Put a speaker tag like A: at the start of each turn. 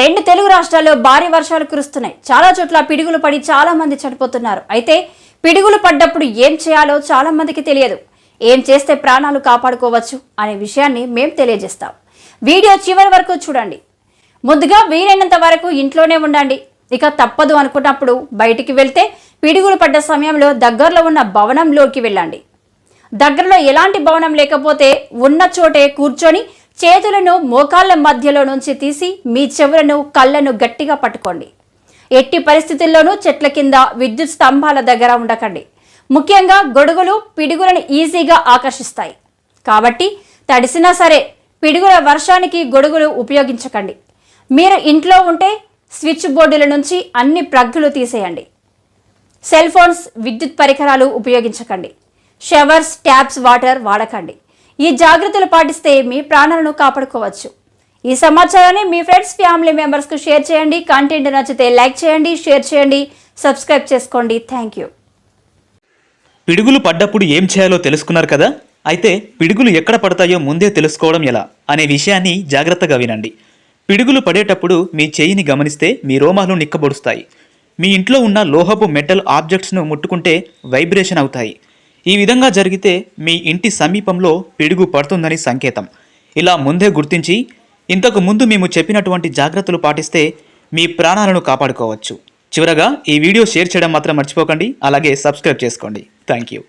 A: రెండు తెలుగు రాష్ట్రాల్లో భారీ వర్షాలు కురుస్తున్నాయి. చాలా చోట్ల పిడుగులు పడి చాలా మంది చనిపోతున్నారు. అయితే పిడుగులు పడ్డప్పుడు ఏం చేయాలో చాలా మందికి తెలియదు. ఏం చేస్తే ప్రాణాలు కాపాడుకోవచ్చు అనే విషయాన్ని మేం తెలియజేస్తాం. వీడియో చివరి వరకు చూడండి. ముందుగా వీలైనంత వరకు ఇంట్లోనే ఉండండి. ఇక తప్పదు అనుకున్నప్పుడు బయటికి వెళ్తే పిడుగులు పడ్డ సమయంలో దగ్గరలో ఉన్న భవనంలోకి వెళ్ళండి. దగ్గరలో ఎలాంటి భవనం లేకపోతే ఉన్న చోటే కూర్చొని చేతులను మోకాళ్ళ మధ్యలో నుంచి తీసి మీ చెవులను కళ్ళను గట్టిగా పట్టుకోండి. ఎట్టి పరిస్థితుల్లోనూ చెట్ల కింద విద్యుత్ స్తంభాల దగ్గర ఉండకండి. ముఖ్యంగా గొడుగులు పిడుగులను ఈజీగా ఆకర్షిస్తాయి. కాబట్టి తడిసినా సరే పిడుగుల వర్షానికి గొడుగులు ఉపయోగించకండి. మీరు ఇంట్లో ఉంటే స్విచ్ బోర్డుల నుంచి అన్ని ప్లగ్గులు తీసేయండి. సెల్ ఫోన్స్ విద్యుత్ పరికరాలు ఉపయోగించకండి. షవర్స్ ట్యాప్స్ వాటర్ వాడకండి. ఈ జాగ్రత్తలు పాటిస్తే మీ ప్రాణాలను కాపాడుకోవచ్చు. ఈ సమాచారాన్ని మీ ఫ్రెండ్స్ ఫ్యామిలీ మెంబర్స్కు షేర్ చేయండి. కంటెంట్ నచ్చితే లైక్ చేయండి షేర్ చేయండి. సబ్స్క్రైబ్ చేసుకోండి. థ్యాంక్ యూ
B: పిడుగులు పడ్డప్పుడు ఏం చేయాలో తెలుసుకున్నారు కదా? అయితే పిడుగులు ఎక్కడ పడతాయో ముందే తెలుసుకోవడం ఎలా? అనే విషయాన్ని జాగ్రత్తగా వినండి. పిడుగులు పడేటప్పుడు మీ చేయిని గమనిస్తే మీ రోమాలు నిక్కబొడుస్తాయి. మీ ఇంట్లో ఉన్న లోహపు మెటల్ ఆబ్జెక్ట్స్ను ముట్టుకుంటే వైబ్రేషన్ అవుతాయి. ఈ విధంగా జరిగితే మీ ఇంటి సమీపంలో పిడుగు పడుతుందని సంకేతం. ఇలా ముందే గుర్తించి ఇంతకు ముందు మేము చెప్పినటువంటి జాగ్రత్తలు పాటిస్తే మీ ప్రాణాలను కాపాడుకోవచ్చు. చివరగా ఈ వీడియో షేర్ చేయడం మాత్రం మర్చిపోకండి. అలాగే సబ్స్క్రైబ్ చేసుకోండి. Thank you